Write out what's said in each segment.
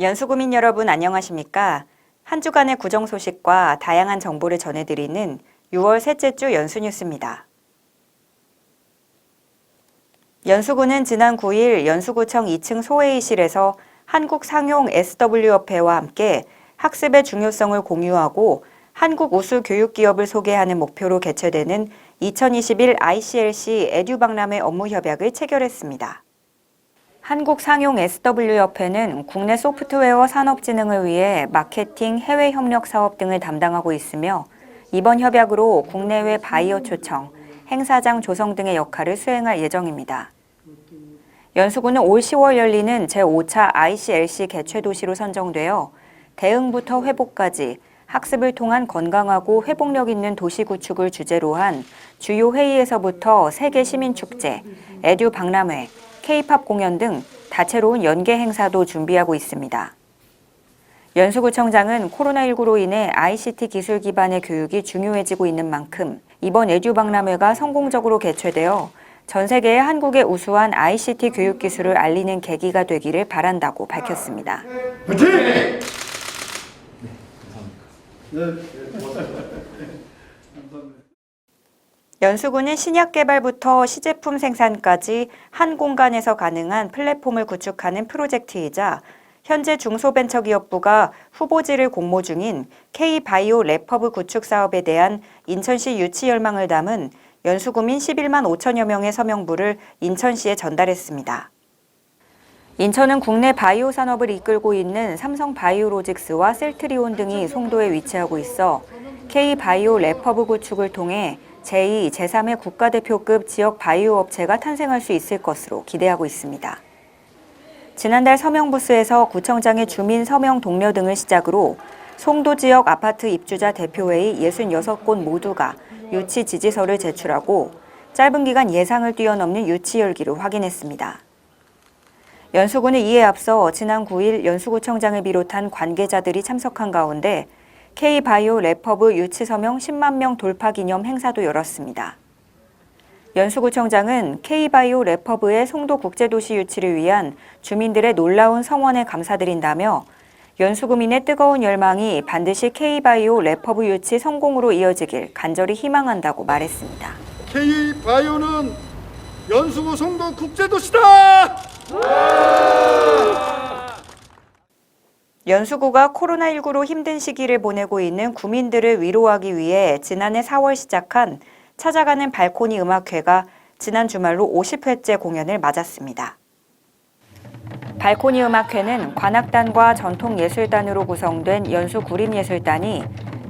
연수구민 여러분 안녕하십니까? 한 주간의 구정 소식과 다양한 정보를 전해드리는 6월 셋째 주 연수뉴스입니다. 연수구는 지난 9일 연수구청 2층 소회의실에서 한국 상용 SW협회와 함께 학습의 중요성을 공유하고 한국 우수 교육 기업을 소개하는 목표로 개최되는 2021 ICLC 에듀박람회 업무 협약을 체결했습니다. 한국 상용 SW협회는 국내 소프트웨어 산업 진흥을 위해 마케팅, 해외 협력 사업 등을 담당하고 있으며 이번 협약으로 국내외 바이어 초청, 행사장 조성 등의 역할을 수행할 예정입니다. 연수구는 올 10월 열리는 제5차 ICLC 개최 도시로 선정되어 대응부터 회복까지 학습을 통한 건강하고 회복력 있는 도시 구축을 주제로 한 주요 회의에서부터 세계 시민 축제, 에듀 박람회, K-팝 공연 등 다채로운 연계 행사도 준비하고 있습니다. 연수구청장은 코로나19로 인해 ICT 기술 기반의 교육이 중요해지고 있는 만큼 이번 에듀 박람회가 성공적으로 개최되어 전 세계에 한국의 우수한 ICT 교육 기술을 알리는 계기가 되기를 바란다고 밝혔습니다. 화이팅! 연수구는 신약 개발부터 시제품 생산까지 한 공간에서 가능한 플랫폼을 구축하는 프로젝트이자 현재 중소벤처기업부가 후보지를 공모 중인 K바이오 랩허브 구축 사업에 대한 인천시 유치 열망을 담은 연수구민 11만 5천여 명의 서명부를 인천시에 전달했습니다. 인천은 국내 바이오 산업을 이끌고 있는 삼성 바이오로직스와 셀트리온 등이 송도에 위치하고 있어 K바이오 랩허브 구축을 통해 제2, 제3의 국가대표급 지역 바이오 업체가 탄생할 수 있을 것으로 기대하고 있습니다. 지난달 서명부스에서 구청장의 주민 서명 동료 등을 시작으로 송도 지역 아파트 입주자 대표회의 66곳 모두가 유치 지지서를 제출하고 짧은 기간 예상을 뛰어넘는 유치 열기를 확인했습니다. 연수구는 이에 앞서 지난 9일 연수구청장을 비롯한 관계자들이 참석한 가운데 K바이오 랩허브 유치 서명 10만 명 돌파 기념 행사도 열었습니다. 연수구청장은 K바이오 랩허브의 송도 국제도시 유치를 위한 주민들의 놀라운 성원에 감사드린다며 연수구민의 뜨거운 열망이 반드시 K바이오 랩허브 유치 성공으로 이어지길 간절히 희망한다고 말했습니다. K 바이오는 연수구 송도 국제도시다. 연수구가 코로나19로 힘든 시기를 보내고 있는 구민들을 위로하기 위해 지난해 4월 시작한 찾아가는 발코니 음악회가 지난 주말로 50회째 공연을 맞았습니다. 발코니 음악회는 관악단과 전통예술단으로 구성된 연수 구림예술단이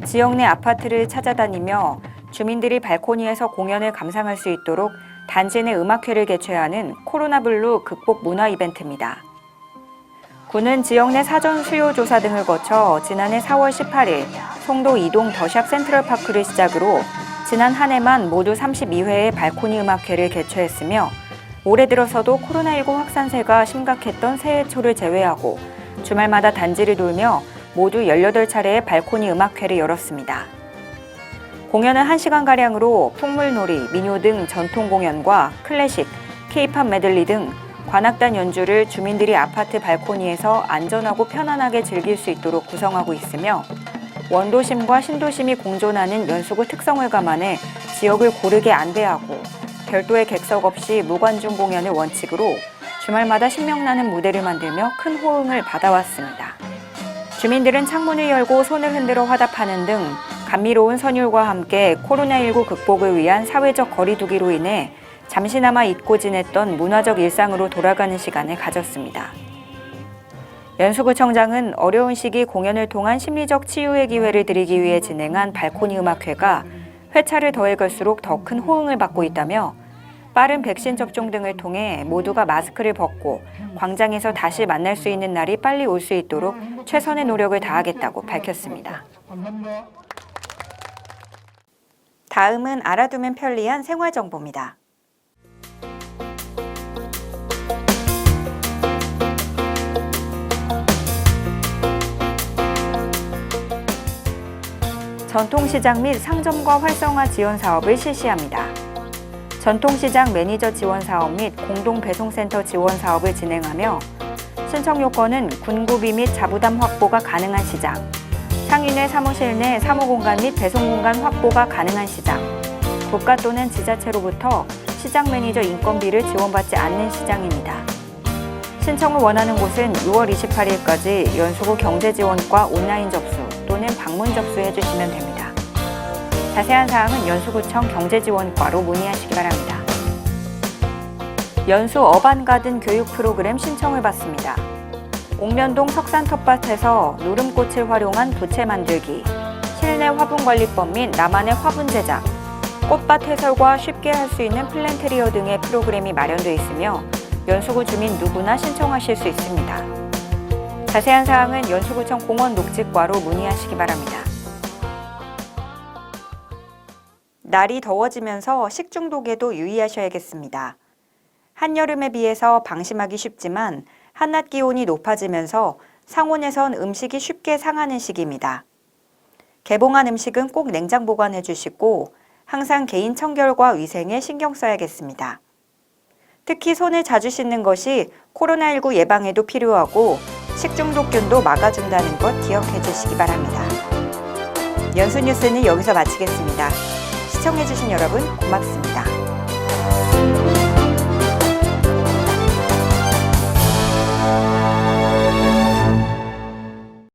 지역 내 아파트를 찾아다니며 주민들이 발코니에서 공연을 감상할 수 있도록 단지 내 음악회를 개최하는 코로나 블루 극복 문화 이벤트입니다. 군은 지역 내 사전 수요 조사 등을 거쳐 지난해 4월 18일 송도 이동 더샵 센트럴파크를 시작으로 지난 한 해만 모두 32회의 발코니 음악회를 개최했으며 올해 들어서도 코로나19 확산세가 심각했던 새해 초를 제외하고 주말마다 단지를 돌며 모두 18차례의 발코니 음악회를 열었습니다. 공연은 1시간가량으로 풍물놀이, 민요 등 전통 공연과 클래식, 케이팝 메들리 등 관악단 연주를 주민들이 아파트 발코니에서 안전하고 편안하게 즐길 수 있도록 구성하고 있으며 원도심과 신도심이 공존하는 연수구 특성을 감안해 지역을 고르게 안배하고 별도의 객석 없이 무관중 공연을 원칙으로 주말마다 신명나는 무대를 만들며 큰 호응을 받아왔습니다. 주민들은 창문을 열고 손을 흔들어 화답하는 등 감미로운 선율과 함께 코로나19 극복을 위한 사회적 거리두기로 인해 잠시나마 잊고 지냈던 문화적 일상으로 돌아가는 시간을 가졌습니다. 연수구청장은 어려운 시기 공연을 통한 심리적 치유의 기회를 드리기 위해 진행한 발코니 음악회가 회차를 더해 갈수록 더 큰 호응을 받고 있다며 빠른 백신 접종 등을 통해 모두가 마스크를 벗고 광장에서 다시 만날 수 있는 날이 빨리 올 수 있도록 최선의 노력을 다하겠다고 밝혔습니다. 다음은 알아두면 편리한 생활 정보입니다. 전통시장 및 상점과 활성화 지원 사업을 실시합니다. 전통시장 매니저 지원 사업 및 공동 배송센터 지원 사업을 진행하며 신청 요건은 군구비 및 자부담 확보가 가능한 시장, 상인의 사무실 내 사무공간 및 배송공간 확보가 가능한 시장, 국가 또는 지자체로부터 시장 매니저 인건비를 지원받지 않는 시장입니다. 신청을 원하는 곳은 6월 28일까지 연수구 경제지원과 온라인 접수 또는 방문 접수해 주시면 됩니다. 자세한 사항은 연수구청 경제지원과로 문의하시기 바랍니다. 연수 어반가든 교육 프로그램 신청을 받습니다. 옥면동 석산 텃밭에서 누름꽃을 활용한 부채 만들기, 실내 화분 관리법 및 나만의 화분 제작, 꽃밭 해설과 쉽게 할 수 있는 플랜테리어 등의 프로그램이 마련되어 있으며 연수구 주민 누구나 신청하실 수 있습니다. 자세한 사항은 연수구청 공원 녹지과로 문의하시기 바랍니다. 날이 더워지면서 식중독에도 유의하셔야겠습니다. 한여름에 비해서 방심하기 쉽지만 한낮 기온이 높아지면서 상온에선 음식이 쉽게 상하는 시기입니다. 개봉한 음식은 꼭 냉장 보관해 주시고 항상 개인 청결과 위생에 신경 써야겠습니다. 특히 손을 자주 씻는 것이 코로나19 예방에도 필요하고 식중독균도 막아준다는 것 기억해 주시기 바랍니다. 연수 뉴스는 여기서 마치겠습니다. 시청해주신 여러분 고맙습니다.